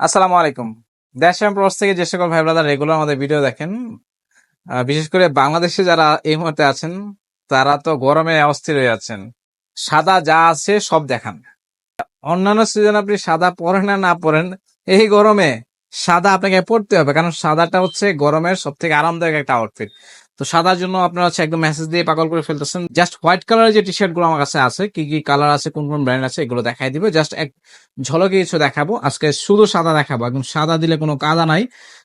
আসসালামু আলাইকুম। দেশ প্রবাস থেকে যে সকল ভাই ব্রাদার রেগুলার আমাদের ভিডিও দেখেন বিশেষ করে বাংলাদেশে যারা এই মুহূর্তে আছেন, তারা তো গরমে অস্থির হয়ে আছেন। সাদা যা আছে সব দেখান। অন্যান্য সিজন আপনি সাদা পরেন না না পরেন, এই গরমে সাদা আপনাকে পড়তে হবে, কারণ সাদাটা হচ্ছে গরমের সব থেকে আরামদায়ক একটা আউটফিট তো সাদার জন্য আপনারা হচ্ছে একদম মেসেজ দিয়ে পাগল করে ফেলতেছেন। জাস্ট হোয়াইট কালারের যে টি শার্টগুলো আমার কাছে আছে, কি কি কালার আছে, কোন কোন ব্র্যান্ড আছে, এগুলো দেখাই দিবে। জাস্ট এক ঝলকে কিছু দেখাবো। আজকে শুধু সাদা দেখাবো, একদম সাদা দিলে কোনো কাদা নাই।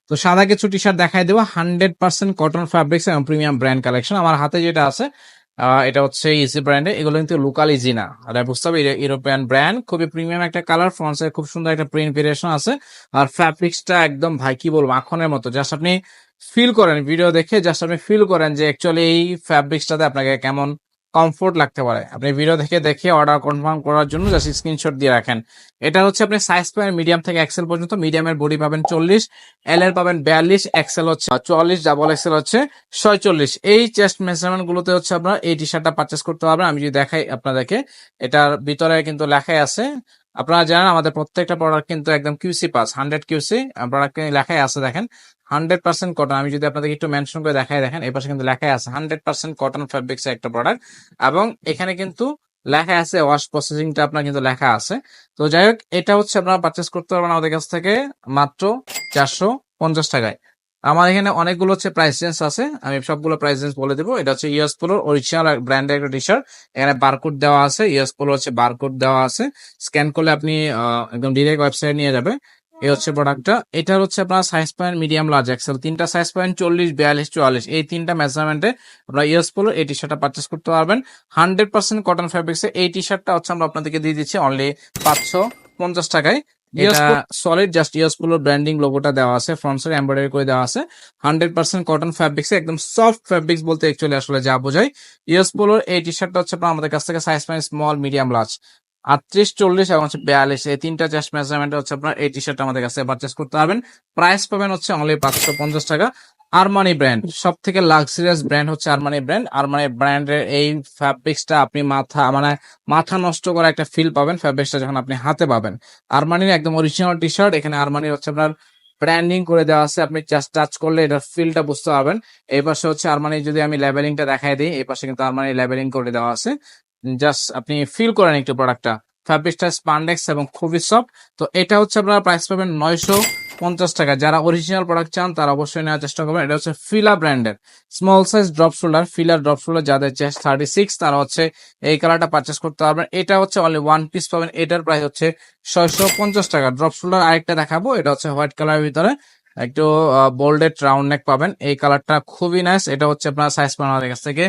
তো সাদা কিছু টি শার্ট দেখাই দেবো। হান্ড্রেড পার্সেন্ট কটন ফ্যাব্রিক্স এবং প্রিমিয়াম ব্র্যান্ড কালেকশন আমার হাতে যেটা আছে এটা হচ্ছে ইজি ব্র্যান্ডে এগুলো কিন্তু লোকাল ইজি না আর বুঝতে হবে ইউরোপিয়ান ব্র্যান্ড খুবই প্রিমিয়াম একটা কালার ফ্রন্টসে খুব সুন্দর একটা প্রিন্ট ভেরিয়েশন আছে। আর ফ্যাব্রিক্সটা একদম ভাই, কি বলব মাখনের মতো। জাস্ট আপনি ফিল করেন ভিডিও দেখে জাস্ট আপনি ফিল করেন যে অ্যাকচুয়ালি এই ফ্যাব্রিক্সটাতে আপনাকে কেমন কমফোর্ট লাগতে পারে। আপনি ভিডিও দেখে দেখে অর্ডার কনফার্ম করার জন্য জাস্ট স্ক্রিনশট দিয়ে রাখেন। এটা হচ্ছে আপনি সাইজ পাবেন মিডিয়াম থেকে এক্সেল পর্যন্ত মিডিয়ামের বডি পাবেন চল্লিশ এল এর পাবেন বিয়াল্লিশ এক্সেল হচ্ছে চুয়াল্লিশ ডাবল এক্সেল হচ্ছে ছয়চল্লিশ। এই চেস্ট মেজারমেন্ট গুলোতে হচ্ছে আপনার এই টি শার্টটা পারচেস করতে পারবেন। আমি যদি দেখাই আপনাদেরকে, এটার ভিতরে কিন্তু লেখাই আছে আপনারা জানেন আমাদের প্রত্যেকটা প্রোডাক্ট কিন্তু একদম QC pass hundred QC product লেখাই আছে দেখেন। হান্ড্রেড পার্সেন্ট কটন আমি যদি আপনাদেরকে একটু মেনশন করে দেখাই দেখেন, এই পাশে কিন্তু লেখাই আছে হান্ড্রেড পার্সেন্ট কটন ফ্যাব্রিক্স একটা প্রোডাক্ট এবং এখানে কিন্তু লেখা আছে ওয়াশ প্রসেসিংটা আপনার কিন্তু লেখা আছে। তো যাই হোক, এটা হচ্ছে আপনারা পারচেস করতে পারবেন আমাদের কাছ থেকে মাত্র চারশো পঞ্চাশ টাকায়। আমার এখানে অনেকগুলো হচ্ছে প্রাইস রেঞ্জ আছে। আমি সবগুলো প্রাইস রেঞ্জ বলে দেবো। এটা হচ্ছে ইউএস পোলোর অরিজিনাল ব্র্যান্ডের একটা টি শার্ট এখানে বারকোড দেওয়া আছে। ইউএস পোলো হচ্ছে বারকোড দেওয়া আছে। স্ক্যান করলে আপনি একদম ডিরেক্ট ওয়েবসাইট নিয়ে যাবে। এই হচ্ছে প্রোডাক্টটা এটার হচ্ছে আপনার size point medium large XL তিনটা সাইজ পয়েন্ট চল্লিশ, বিয়াল্লিশ, চুয়াল্লিশ। এই তিনটা মেজারমেন্টে আপনারা ইউএস পোলো এই টি শার্টটা পারচেস করতে পারবেন। হান্ড্রেড পার্সেন্ট কটন ফ্যাব্রিক্সে এই টি শার্টটা হচ্ছে আমরা আপনাদেরকে দিয়ে দিচ্ছি অনলি পাঁচশো পঞ্চাশ টাকায়। সলিড জাস্ট ইউএস পোলোর ব্র্যান্ডিং লোগোটা দেওয়া আছে ফ্রন্ট সাইড এমব্রয়ডারি করে দেওয়া আছে। হান্ড্রেড পার্সেন্ট কটন ফ্যাব্রিক্স একদম সফট ফ্যাব্রিক্স বলতে অ্যাকচুয়ালি আসলে যা বোঝায়। ইউএস পোলোর এই টি শার্টটা হচ্ছে আপনার আমাদের কাছ থেকে সাইজ মানে স্মল মিডিয়াম লার্জ আটত্রিশ চল্লিশ এবং হচ্ছে বিয়াল্লিশ এই তিনটা চেস্ট মেজারমেন্ট হচ্ছে আপনার এই টি শার্ট আমাদের কাছে পারচেস করতে পারবেন। প্রাইস পাবেন হচ্ছে অনলি পাঁচশো পঞ্চাশ টাকা। আরমানি ব্র্যান্ড সব থেকে লাক্সারিয়াস ব্র্যান্ড হচ্ছে আরমানি ব্র্যান্ড আরমানি ব্র্যান্ডের এই ফ্যাব্রিক্সটা আপনি মাথা মানে মাথা নষ্ট করা একটা ফিল পাবেন ফ্যাব্রিক্সটা যখন আপনি হাতে পাবেন। আরমানির একদম অরিজিনাল টি শার্ট এখানে আরমানির হচ্ছে আপনার ব্র্যান্ডিং করে দেওয়া আছে। আপনি জাস্ট টাচ করলে এটার ফিলটা বুঝতে পারবেন। এই পাশে হচ্ছে আরমানি যদি আমি লেবেলিংটা দেখাই দিই, এই পাশে কিন্তু আরমানি লেবেলিং করে দেওয়া আছে। জাস্ট আপনি ফিল করেন একটু প্রোডাক্টটা ফ্যাব্রিকটা স্পান্ডেক্স এবং খুবই সফট তো এটা হচ্ছে আপনার প্রাইস পাবেন নয়শো পঞ্চাশ টাকা। যারা অরিজিনাল প্রোডাক্ট চান, তারা অবশ্যই নেওয়ার চেষ্টা করবেন। এটা হচ্ছে ফিলা ব্র্যান্ডের স্মল সাইজ ড্রপ শোল্ডার ফিলার ড্রপ শোল্ডার যাদের চেস্ট থার্টি সিক্স তারা হচ্ছে এই কালারটা পারচেস করতে পারবেন। এটা হচ্ছে অনলি ওয়ান পিস পাবেন। এটার প্রাইস হচ্ছে ছয়শো পঞ্চাশ টাকা। ড্রপ শোল্ডার আরেকটা দেখাবো। এটা হচ্ছে হোয়াইট কালারের ভিতরে। একটু বোল্ডেড রাউন্ড নেক পাবেন। এই কালারটা খুবই নাইস এটা হচ্ছে আপনার সাইজ পাবেন আমাদের কাছ থেকে।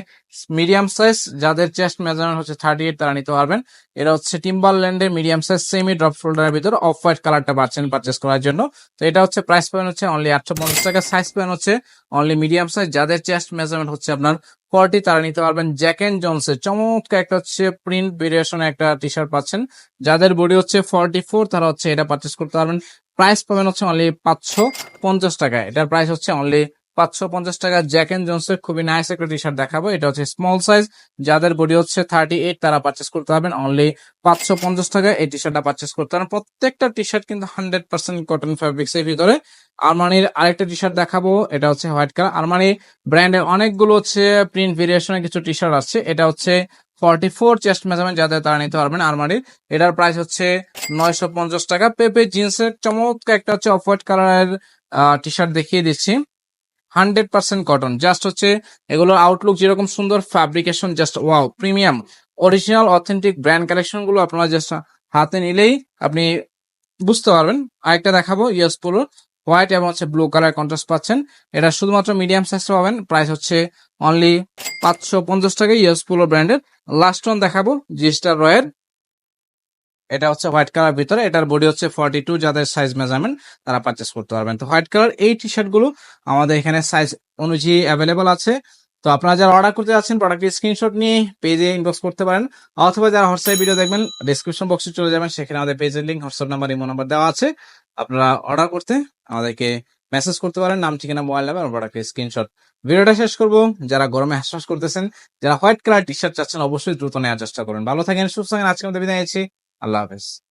মিডিয়াম সাইজ যাদের চেস্ট মেজারমেন্ট হচ্ছে থার্টি এইট তারা নিতে পারবেন। এটা হচ্ছে টিম্বার ল্যান্ডের মিডিয়াম সাইজ সেমি ড্রপ শোল্ডারের ভিতর অফ হোয়াইট কালারটা পাচ্ছেন পারচেস করার জন্য। তো এটা হচ্ছে প্রাইস পাবেন হচ্ছে অনলি আটশো পঞ্চাশ টাকা। সাইজ পাবেন হচ্ছে অনলি মিডিয়াম সাইজ যাদের চেস্ট মেজারমেন্ট হচ্ছে আপনার ফর্টি তারা নিতে পারবেন জ্যাক এন্ড জনসের চমৎকার একটা হচ্ছে প্রিন্ট ভেরিয়েশন একটা টি শার্ট পাচ্ছেন। যাদের বডি হচ্ছে ফর্টি ফোর তারা হচ্ছে এটা পারচেস করতে পারবেন। প্রাইস পাবেন হচ্ছে অনলি পাঁচশো পঞ্চাশ টাকা। এটার প্রাইস হচ্ছে অনলি পাঁচশো পঞ্চাশ টাকা। জ্যাক এন্ড জনসের খুবই নাইস একটা টি শার্ট দেখাবো। এটা হচ্ছে স্মল সাইজ যাদের বডি হচ্ছে থার্টি এইট তারা পারচেস করতে পারবেন অনলি পাঁচশো পঞ্চাশ টাকা। এই টি শার্টটা পারচেস করতে পারেন। প্রত্যেকটা টি শার্ট কিন্তু হান্ড্রেড পার্সেন্ট কটন ফ্যাব্রিক্স এর ভিতরে। আরমানির আরেকটা টি শার্ট দেখাবো। এটা হচ্ছে হোয়াইট কালার আরমানি ব্র্যান্ডের অনেকগুলো হচ্ছে প্রিন্ট ভেরিয়েশনের কিছু টি শার্ট আছে। এটা হচ্ছে ফর্টি ফোর চেস্ট মেজারমেন্ট যাদের তারা নিতে পারবেন আরমানির এটার প্রাইস হচ্ছে নয়শো পঞ্চাশ টাকা। পেপে, জিন্সের চমৎকার একটা হচ্ছে অফ হোয়াইট কালারের টি শার্ট দেখিয়ে দিচ্ছি। হান্ড্রেড পার্সেন্ট কটন জাস্ট হচ্ছে এগুলোর আউটলুক যেরকম সুন্দর fabrication just wow premium original authentic brand কালেকশনগুলো আপনারা জাস্ট হাতে নিলেই আপনি বুঝতে পারবেন। আরেকটা দেখাবো ইয়েস পোলো হোয়াইট এবং হচ্ছে ব্লু কালার কন্ট্রাস্ট পাচ্ছেন। এটা শুধুমাত্র মিডিয়াম সাইজ পাবেন। প্রাইস হচ্ছে অনলি পাঁচশো পঞ্চাশ টাকা ইয়েস পোলো ব্র্যান্ডের। লাস্ট ওয়ান দেখাবো, জিস্টার রয়ের। এটা হচ্ছে হোয়াইট কালার ভিতরে। এটার বডি হচ্ছে ফর্টি টু, যাদের সাইজ মেজারমেন্ট তারা পারচেস করতে পারবেন। তো হোয়াইট কালার এই টি শার্টগুলো আমাদের এখানে সাইজ অনুযায়ী অ্যাভেলেবল আছে। তো আপনারা যারা অর্ডার করতে যাচ্ছেন প্রোডাক্টের স্ক্রিনশট নিয়ে পেজে ইনবক্স করতে পারেন। অথবা যারা হোয়াটসঅ্যাপ ভিডিও দেখবেন ডিসক্রিপশন বক্সে চলে যাবেন। সেখানে আমাদের পেজের link WhatsApp number imo number দেওয়া আছে। আপনারা অর্ডার করতে আমাদেরকে মেসেজ করতে পারেন। নাম, ঠিকানা মোবাইল নাম্বার প্রোডাক্টের স্ক্রিনশট ভিডিওটা শেষ করব। যারা গরমে হাসফাস করতেছেন, যারা হোয়াইট কালার টি শার্ট চাচ্ছেন, অবশ্যই দ্রুত নেওয়ার চেষ্টা করেন। ভালো থাকেন, সুস্থ থাকেন। আজকে আমাদের বিদায় নিচ্ছি। আল্লাহ হাফেজ।